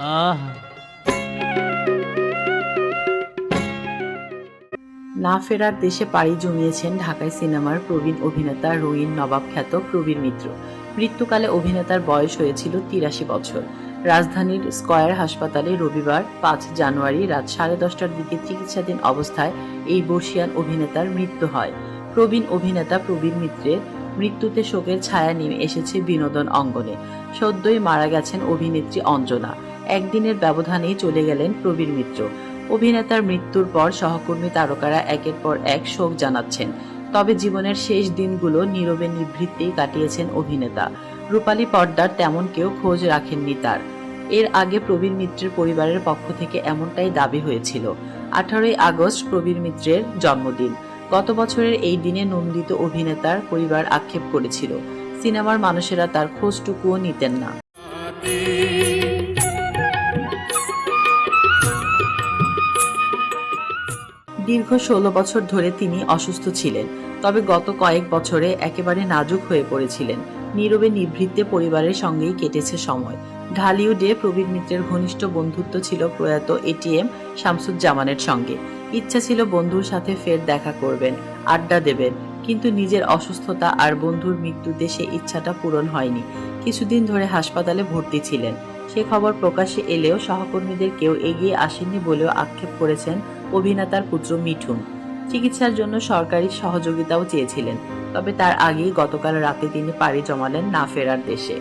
আহ। না ফেরার দেশে পাড়ি জমিয়েছেন ঢাকায় সিনেমার প্রবীণ অভিনেতা রোহিন নবাব খ্যাত প্রবীর মিত্র। মৃত্যুকালে অভিনেতার বয়স হয়েছিল তিরাশি বছর। রাজধানীর স্কয়ার হাসপাতালে রবিবার পাঁচ জানুয়ারি রাত সাড়ে দশটার দিকে চিকিৎসাধীন অবস্থায় এই বর্ষিয়ান অভিনেতার মৃত্যু হয়। প্রবীণ অভিনেতা প্রবীর মিত্রের মৃত্যুতে শোকের ছায়া নেমে এসেছে বিনোদন অঙ্গনে। সদ্যই মারা গেছেন অভিনেত্রী অঞ্জনা। একদিনের ব্যবধানেই চলে গেলেন প্রবীর মিত্র। অভিনেতার মৃত্যুর পর সহকর্মী তারকারা একের পর এক শোক জানাচ্ছেন। তবে জীবনের শেষ দিনগুলো নীরবে নিভৃত্তেই কাটিয়েছেন অভিনেতা। রূপালী পর্দার তেমন কেউ খোঁজ রাখেননি তার। এর আগে প্রবীর মিত্রের পরিবারের পক্ষ থেকে এমনটাই দাবি হয়েছিল। আঠারোই আগস্ট প্রবীর মিত্রের জন্মদিন। গত বছরের এই দিনে নন্দিত অভিনেতার পরিবার আক্ষেপ করেছিল। সিনেমার মানুষেরা তার খোঁজটুকুও নিতেন না। দীর্ঘ ষোলো বছর ধরে তিনি অসুস্থ ছিলেন, তবে গত কয়েক বছরে একেবারে নাজুক হয়ে পড়েছিলেন। নীরবে নিভৃত্তে পরিবারের সঙ্গেই কেটেছে সময়। ঢালিউডে প্রবীর মিত্রের ঘনিষ্ঠ বন্ধুত্ব ছিল প্রয়াত এটিএম শামসুজ্জামানের সঙ্গে। ইচ্ছা ছিল বন্ধুর সাথে ফের দেখা করবেন, আড্ডা দেবেন, কিন্তু নিজের অসুস্থতা আর বন্ধুর মৃত্যুতে সে ইচ্ছাটা পূরণ হয়নি। কিছুদিন ধরে হাসপাতালে ভর্তি ছিলেন। সে খবর প্রকাশ্যে এলেও সহকর্মীদের কেউ এগিয়ে আসেননি বলেও আক্ষেপ করেছেন অভিনেতার পুত্র মিঠুন। চিকিৎসার জন্য সরকারি সহযোগিতাও চেয়েছিলেন, তবে তার আগেই গতকাল রাতে তিনি পাড়ি জমালেন না ফেরার দেশে।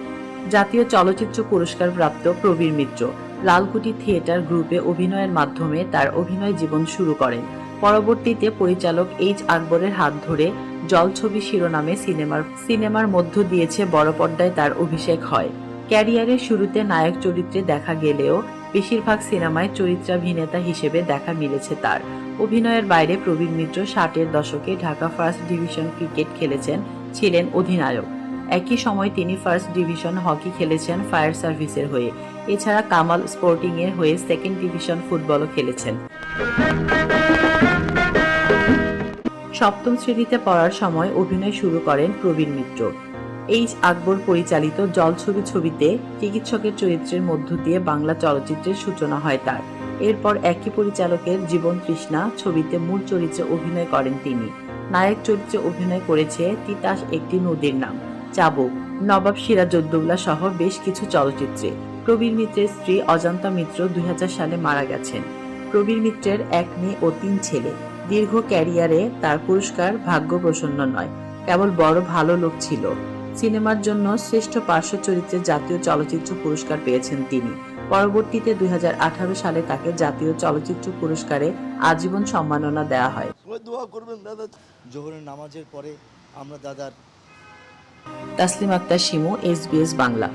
জাতীয় চলচ্চিত্র পুরস্কার প্রাপ্ত প্রবীর মিত্র লালকুটি থিয়েটার গ্রুপে অভিনয়ের মাধ্যমে তার অভিনয় জীবন শুরু করেন। পরবর্তীতে পরিচালক এইচ আকবরের হাত ধরে জলছবি শিরোনামে সিনেমার সিনেমার মধ্য দিয়েছে বড় পর্দায় তার অভিষেক হয়। ক্যারিয়ারের শুরুতে নায়ক চরিত্রে দেখা গেলেও বেশিরভাগ সিনেমায় চরিত্রাভিনেতা হিসেবে দেখা মিলেছে তার। অভিনয়ের বাইরে প্রবীণ মিত্র ষাটের দশকে ঢাকা ফার্স্ট ডিভিশন ক্রিকেট খেলেছেন, ছিলেন অধিনায়ক। একই সময় তিনি ফার্স্ট ডিভিশন হকি খেলেছেন ফায়ার সার্ভিসের হয়ে। এছাড়া কামাল স্পোর্টিং এর হয়ে সেকেন্ড ডিভিশন ফুটবলও খেলেছেন। সপ্তম শ্রেণীতে পড়ার সময় অভিনয় শুরু করেন প্রবীণ মিত্র। এইচ আকবর পরিচালিত জলছবি ছবিতে চিকিৎসকের চরিত্রের মধ্য দিয়ে বাংলা চলচ্চিত্রের সূচনা হয় তার। এরপর একই পরিচালকের জীবন তৃষ্ণা ছবিতে মূল চরিত্রে অভিনয় করেন তিনি। নায়ক চরিত্রে অভিনয় করেছে তিতাস একটি নদীর নাম। চাবুক, নবাব সিরাজউদ্দৌলা সহ বেশ কিছু চলচ্চিত্রে। প্রবীর মিত্রের স্ত্রী অজন্তা মিত্র দুই হাজার সালে মারা গেছেন। প্রবীর মিত্রের এক মেয়ে ও তিন ছেলে। দীর্ঘ ক্যারিয়ারে তার পুরস্কার ভাগ্য প্রসন্ন নয়। কেবল বড় ভালো লোক ছিল। সিনেমার জন্য শ্রেষ্ঠ পার্শ্ব চরিত্রে জাতীয় চলচ্চিত্র পুরস্কার পেয়েছেন তিনি। পরবর্তীতে দুই হাজার আঠারো সালে তাকে জাতীয় চলচ্চিত্র পুরস্কারে আজীবন সম্মাননা দেওয়া হয়। দোয়া করবেন দাদা। জোহরের নামাজের পরে আমরা দাদার তাসলিম আক্তার শিমু এস বাংলা।